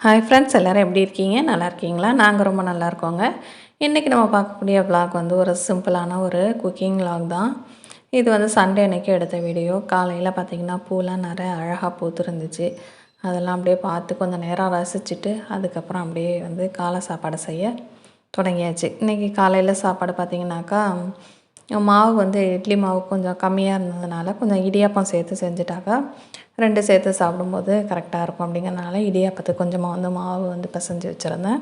Hi friends எல்லோரும் எப்படி இருக்கீங்க? நல்லா இருக்கீங்களா? நாங்கள் ரொம்ப நல்லா இருக்கோங்க. இன்றைக்கி நம்ம பார்க்கக்கூடிய vlog வந்து ஒரு சிம்பிளான ஒரு குக்கிங் vlog தான். இது வந்து சண்டே அன்னைக்கு எடுத்த வீடியோ காலையில் பார்த்திங்கன்னா பூலாம் நிறைய அழகாக பூத்துருந்துச்சு. அதெல்லாம் அப்படியே பார்த்து கொஞ்சம் நேரம் ரசிச்சுட்டு அதுக்கப்புறம் அப்படியே வந்து காலை சாப்பாடு செய்ய தொடங்கியாச்சு. இன்றைக்கி காலையில் சாப்பாடு பார்த்திங்கனாக்கா மாவு வந்து இட்லி மாவு கொஞ்சம் கம்மியாக இருந்ததுனால கொஞ்சம் இடியாப்பம் சேர்த்து செஞ்சுட்டாக்கா ரெண்டு சேர்த்து சாப்பிடும்போது கரெக்டாக இருக்கும் அப்படிங்கிறனால இடியாப்பத்துக்கு கொஞ்சமாக வந்து மாவு வந்து பிசைஞ்சு வச்சுருந்தேன்.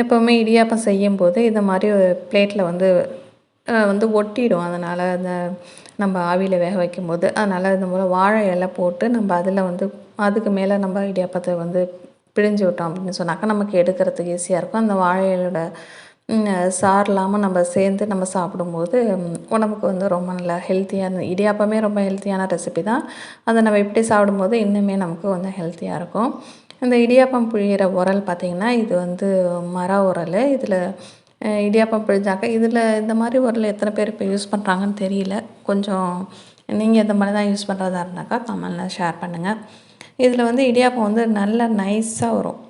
எப்போவுமே இடியாப்பம் செய்யும்போது இந்த மாதிரி பிளேட்டில் வந்து வந்து ஒட்டிடும். அதனால் அந்த நம்ம ஆவியில் வேக வைக்கும்போது. அதனால் இந்த மூலம் வாழை இலை போட்டு நம்ம அதில் வந்து அதுக்கு மேலே நம்ம இடியாப்பத்தை வந்து பிழிஞ்சு விட்டோம் அப்படின்னு சொன்னாக்கா நமக்கு எடுக்கிறதுக்கு ஈஸியாக இருக்கும். அந்த வாழை இலையோட சாறு இல்லாமல் நம்ம சேர்ந்து நம்ம சாப்பிடும்போது உடம்புக்கு வந்து ரொம்ப நல்லா ஹெல்த்தியான இடியாப்பமே ரொம்ப ஹெல்த்தியான ரெசிபி தான். அதை நம்ம இப்படி சாப்பிடும்போது இன்னுமே நமக்கு கொஞ்சம் ஹெல்த்தியாக இருக்கும். இந்த இடியாப்பம் புழியிற உரல் பார்த்திங்கன்னா இது வந்து மர உரல். இதில் இடியாப்பம் பிழிஞ்சாக்க இதில் இந்த மாதிரி உரல் எத்தனை பேர் இப்போ யூஸ் பண்ணுறாங்கன்னு தெரியல. கொஞ்சம் நீங்கள் இந்த மாதிரி தான் யூஸ் பண்ணுறதா இருந்தாக்கா கமெண்டில் ஷேர் பண்ணுங்கள் இதில் வந்து இடியாப்பம் வந்து நல்லா நைஸாக வரும்.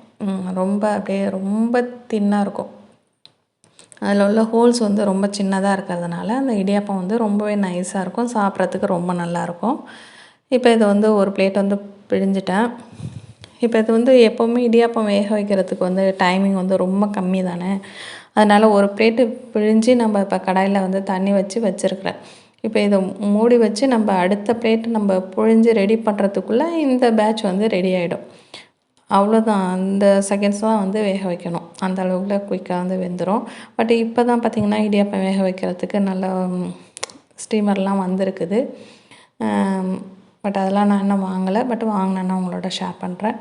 ரொம்ப அப்படியே ரொம்ப தின்னாக இருக்கும். அதில் உள்ள ஹோல்ஸ் வந்து ரொம்ப சின்னதாக இருக்கிறதுனால அந்த இடியாப்பம் வந்து ரொம்பவே நைஸாக இருக்கும் சாப்பிட்றதுக்கு ரொம்ப நல்லாயிருக்கும் இப்போ இது வந்து ஒரு பிளேட் வந்து பிழிஞ்சிட்டேன். இப்போ இது வந்து எப்போவுமே இடியாப்பம் வேக வைக்கிறதுக்கு வந்து டைமிங் வந்து ரொம்ப கம்மி தானே. அதனால் ஒரு பிளேட்டு பிழிஞ்சு நம்ம இப்போ கடாயில் வந்து தண்ணி வச்சு வச்சுருக்குறேன். இப்போ இதை மூடி வச்சு நம்ம அடுத்த பிளேட் நம்ம புழிஞ்சு ரெடி பண்ணுறதுக்குள்ளே இந்த பேட்ச் வந்து ரெடி ஆகிடும் அவ்வளோதான் அந்த செகண்ட்ஸ் தான் வந்து வேக வைக்கணும். அந்த அளவுக்குள்ள குயிக்காக வந்து வெந்துடும் பட் இப்போ தான் பார்த்திங்கன்னா இடியாப்பம் வேக வைக்கிறதுக்கு நல்ல ஸ்டீமர்லாம் வந்திருக்குது. பட் அதெல்லாம் நான் இன்னும் வாங்கலை. பட் வாங்கினேன்னா உங்களோட ஷேர் பண்ணுறேன்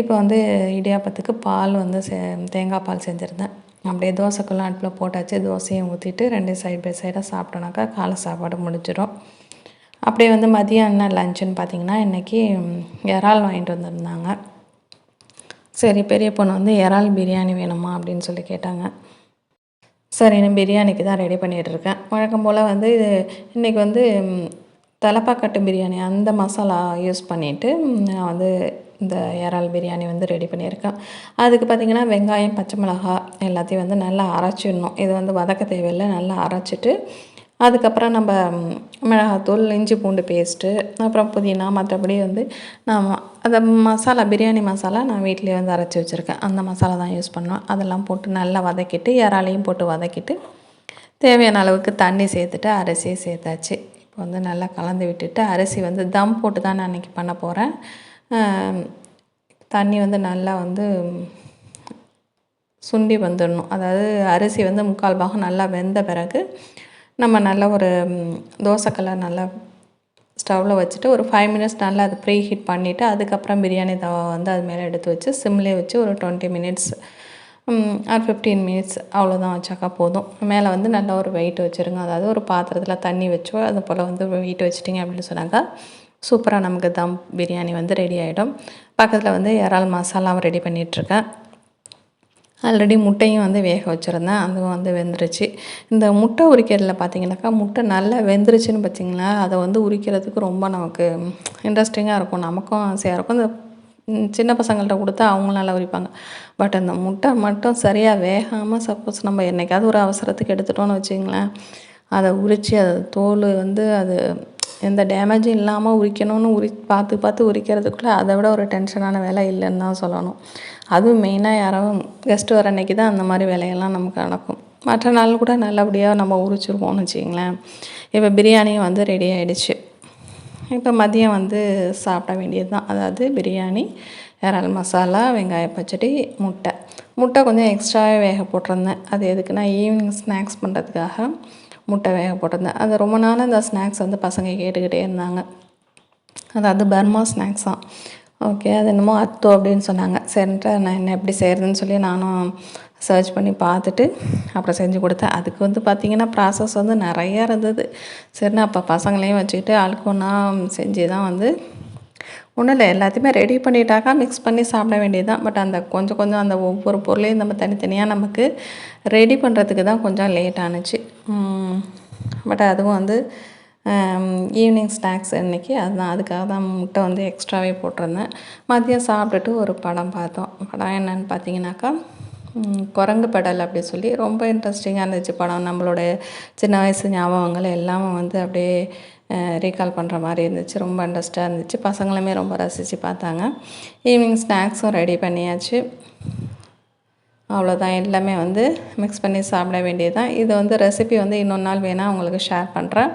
இப்போ வந்து இடியாப்பத்துக்கு பால் வந்து செ தேங்காய் பால் செஞ்சுருந்தேன். அப்படியே தோசைக்குள்ளே அடுப்பில் போட்டாச்சு. தோசையும் ஊற்றிட்டு ரெண்டு சைடு பை சைடாக சாப்பிட்டோனாக்கா காலை சாப்பாடு முடிஞ்சிடும் அப்படியே வந்து மதியம் என்ன லஞ்சுன்னு பார்த்தீங்கன்னா இன்றைக்கி இறால் வாங்கிட்டு வந்திருந்தாங்க. சரி பெரிய பொண்ணு வந்து இறால் பிரியாணி வேணுமா? அப்படின்னு சொல்லி கேட்டாங்க. சரி நான் பிரியாணிக்கு தான் ரெடி பண்ணிகிட்ருக்கேன் வழக்கம் போல் வந்து இது இன்றைக்கி வந்து தலப்பாக்கட்டு பிரியாணி அந்த மசாலா யூஸ் பண்ணிவிட்டு நான் வந்து இந்த இறால் பிரியாணி வந்து ரெடி பண்ணியிருக்கேன். அதுக்கு பார்த்திங்கன்னா வெங்காயம் பச்சை மிளகாய் எல்லாத்தையும் வந்து நல்லா அரைச்சிடணும். இது வந்து வதக்க தேவையில்லை நல்லா அரைச்சிட்டு அதுக்கப்புறம் நம்ம மிளகாத்தூள் இஞ்சி பூண்டு பேஸ்ட்டு அப்புறம் புதினா மற்றபடி வந்து நான் அந்த மசாலா பிரியாணி மசாலா நான் வீட்டிலேயே வந்து அரைச்சி வச்சுருக்கேன். அந்த மசாலா தான் யூஸ் பண்ணுவேன். அதெல்லாம் போட்டு நல்லா வதக்கிட்டு இறாலையும் போட்டு வதக்கிட்டு தேவையான அளவுக்கு தண்ணி சேர்த்துட்டு அரிசியை சேர்த்தாச்சு. இப்போ வந்து நல்லா கலந்து விட்டுட்டு அரிசி வந்து தம் போட்டு தான் நான் இன்றைக்கி பண்ண போகிறேன் தண்ணி வந்து நல்லா வந்து சுண்டி வந்துடணும். அதாவது அரிசி வந்து முக்கால் பாகம் நல்லா வெந்த பிறகு நம்ம நல்ல ஒரு ம், தோசைக்கல்லை நல்லா ஸ்டவ்வில் வச்சுட்டு ஒரு ஃபைவ் மினிட்ஸ் நல்லா அது ப்ரீ ஹீட் பண்ணிவிட்டு அதுக்கப்புறம் பிரியாணி தவா வந்து அது மேலே எடுத்து வச்சு சிம்லே வச்சு ஒரு twenty minutes or fifteen minutes அவ்வளோதான் வச்சாக்கா போதும். மேலே வந்து நல்லா ஒரு வெயிட் வச்சுருங்க. அதாவது ஒரு பாத்திரத்தில் தண்ணி வச்சோ அது போல் வந்து வெயிட் வச்சிட்டிங்க அப்படின்னு சொன்னாக்கா சூப்பராக நமக்கு தம் பிரியாணி வந்து ரெடி ஆகிடும் பக்கத்தில் வந்து இறால் மசாலாவும் ரெடி பண்ணிகிட்ருக்கேன் ஆல்ரெடி முட்டையும் வந்து வேக வச்சுருந்தேன். அதுவும் வந்து வெந்துருச்சு. இந்த முட்டை உரிக்கிறதுல பார்த்தீங்கன்னாக்கா முட்டை நல்லா வெந்துருச்சுன்னு பார்த்தீங்களா அதை வந்து உரிக்கிறதுக்கு ரொம்ப நமக்கு இன்ட்ரெஸ்டிங்காக இருக்கும். நமக்கும் ஆசையாக இருக்கும். இந்த சின்ன பசங்கள்கிட்ட கொடுத்தா அவங்களும் நல்லா உரிப்பாங்க. பட் அந்த முட்டை மட்டும் சரியாக வேகாமல் சப்போஸ் நம்ம என்னைக்காவது ஒரு அவசரத்துக்கு எடுத்துட்டோன்னு வச்சிங்களேன். அதை உரித்து அது தோல் வந்து அது எந்த டேமேஜும் இல்லாமல் உரிக்கணும்னு உரி பார்த்து பார்த்து உரிக்கிறதுக்குள்ளே அதை விட ஒரு டென்ஷனான வேலை இல்லைன்னு தான் சொல்லணும். அதுவும் மெயினாக யாரும் கெஸ்ட் வர அன்னைக்கு தான் அந்த மாதிரி வேலையெல்லாம் நமக்கு நடக்கும். மற்ற நாள் கூட நல்லபடியாக நம்ம உரிச்சிருவோம்னு வச்சிங்களேன் இப்போ பிரியாணியும் வந்து ரெடி ஆகிடுச்சு இப்போ மதியம் வந்து சாப்பிட வேண்டியது தான். அதாவது பிரியாணி இறால் மசாலா வெங்காய பச்சடி முட்டை. முட்டை கொஞ்சம் எக்ஸ்ட்ராவே வேக போட்டிருந்தேன். அது எதுக்குன்னா ஈவினிங் ஸ்நாக்ஸ் பண்ணுறதுக்காக முட்டை வேக போட்டிருந்தேன். அது ரொம்ப நாள் அந்த ஸ்நாக்ஸ் வந்து பசங்க கேட்டுக்கிட்டே இருந்தாங்க. அதாவது பர்மா ஸ்நாக்ஸ் தான். ஓகே அது என்னமோ அத்தோ அப்படின்னு சொன்னாங்க. சரின்ட்டு நான் என்ன எப்படி செய்கிறதுன்னு சொல்லி நானும் சர்ச் பண்ணி பார்த்துட்டு அப்புறம் செஞ்சு கொடுத்தேன். அதுக்கு வந்து பார்த்திங்கன்னா ப்ராசஸ் வந்து நிறையா இருந்தது. சரிண்ணா அப்போ பசங்களையும் வச்சுக்கிட்டு ஆளுக்கு ஒன்றா செஞ்சு தான் வந்து ஒன்றும் இல்லை. எல்லாத்தையுமே ரெடி பண்ணிட்டாக்கா மிக்ஸ் பண்ணி சாப்பிட வேண்டியது தான் பட் அந்த கொஞ்சம் கொஞ்சம் அந்த ஒவ்வொரு பொருளையும் நம்ம தனித்தனியாக நமக்கு ரெடி பண்ணுறதுக்கு தான் கொஞ்சம் லேட் ஆனுச்சு. பட் அதுவும் வந்து ஈவினிங் ஸ்நாக்ஸ் இன்றைக்கி அதுதான் அதுக்காக தான் முட்டை வந்து எக்ஸ்ட்ராவே போட்டிருந்தேன். மதியம் சாப்பிட்டுட்டு ஒரு படம் பார்த்தோம். படம் என்னன்னு பார்த்தீங்கன்னாக்கா குரங்கு படல் அப்படி சொல்லி ரொம்ப இன்ட்ரெஸ்டிங்காக இருந்துச்சு படம். நம்மளோட சின்ன வயசு ஞாபகங்கள் எல்லாமே வந்து அப்படியே ரீகால் பண்ணுற மாதிரி இருந்துச்சு. ரொம்ப இன்ட்ரெஸ்ட்டாக இருந்துச்சு. பசங்களுமே ரொம்ப ரசித்து பார்த்தாங்க. ஈவினிங் ஸ்நாக்ஸும் ரெடி பண்ணியாச்சு. அவ்வளோதான் எல்லாமே வந்து மிக்ஸ் பண்ணி சாப்பிட வேண்டியது தான் இது வந்து ரெசிபி வந்து இன்னொரு நாள் வேணால் உங்களுக்கு ஷேர் பண்ணுறேன்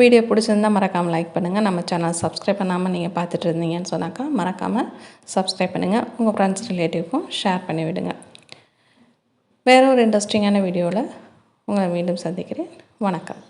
வீடியோ பிடிச்சிருந்தா மறக்காமல் லைக் பண்ணுங்கள் நம்ம சேனல் சப்ஸ்கிரைப் பண்ணாமல் நீங்கள் பார்த்துட்டு இருந்தீங்கன்னு சொன்னாக்கா மறக்காமல் சப்ஸ்கிரைப் பண்ணுங்கள் உங்கள் ஃப்ரெண்ட்ஸ் ரிலேட்டிவ்க்கும் ஷேர் பண்ணி விடுங்க. வேற ஒரு இன்ட்ரெஸ்டிங்கான வீடியோவில் உங்களை மீண்டும் சந்திக்கிறேன். வணக்கம்.